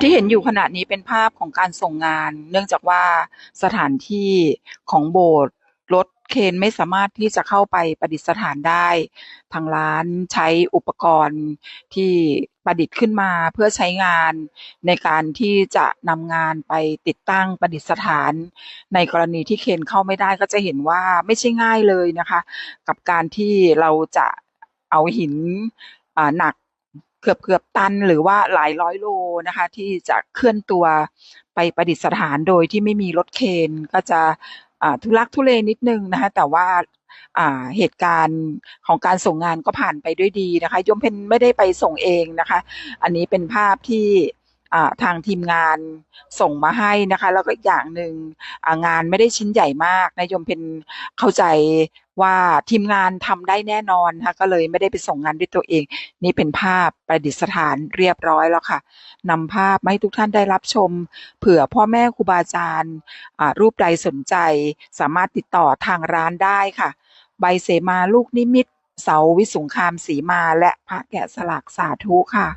ที่เห็นอยู่ขณะนี้เป็นภาพของการส่งงาน เนื่องจากว่าสถานที่ของโบสถ์รถเคนไม่สามารถที่จะเข้าไปประดิษฐานได้ ทางร้านใช้อุปกรณ์ที่ประดิษฐ์ขึ้นมาเพื่อใช้งานในการที่จะนำงานไปติดตั้งประดิษฐาน ในกรณีที่เคนเข้าไม่ได้ก็จะเห็นว่าไม่ใช่ง่ายเลยนะคะ กับการที่เราจะเอาหินหนัก เกือบเกือบตันหรือว่าหลายร้อยโลนะคะ ที่จะเคลื่อนตัวไปประดิษฐานโดยที่ไม่มีรถเคนก็จะทุลักทุเลนิดนึงนะคะ แต่ว่าเหตุการณ์ของการส่งงานก็ผ่านไปด้วยดีนะคะ ยมเพนไม่ได้ไปส่งเองนะคะ อันนี้เป็นภาพที่ ทางทีมงานส่งมาให้นะคะ แล้วก็อีกอย่างหนึ่งอ่างานไม่ได้ชิ้นใหญ่มากนะโยมเพนเข้าใจว่าทีมงานทำได้แน่นอนนะคะก็เลยไม่ได้ไปส่งงานด้วยตัวเอง นี่เป็นภาพประดิษฐานเรียบร้อยแล้วค่ะนำภาพมาให้ทุกท่านได้รับชม เผื่อพ่อแม่ครูบาอาจารย์รูปใดสนใจ สามารถติดต่อทางร้านได้ค่ะ ใบเสมาลูกนิมิตเสาวิสุงคามสีมาและพระแกะสลักสาธุค่ะ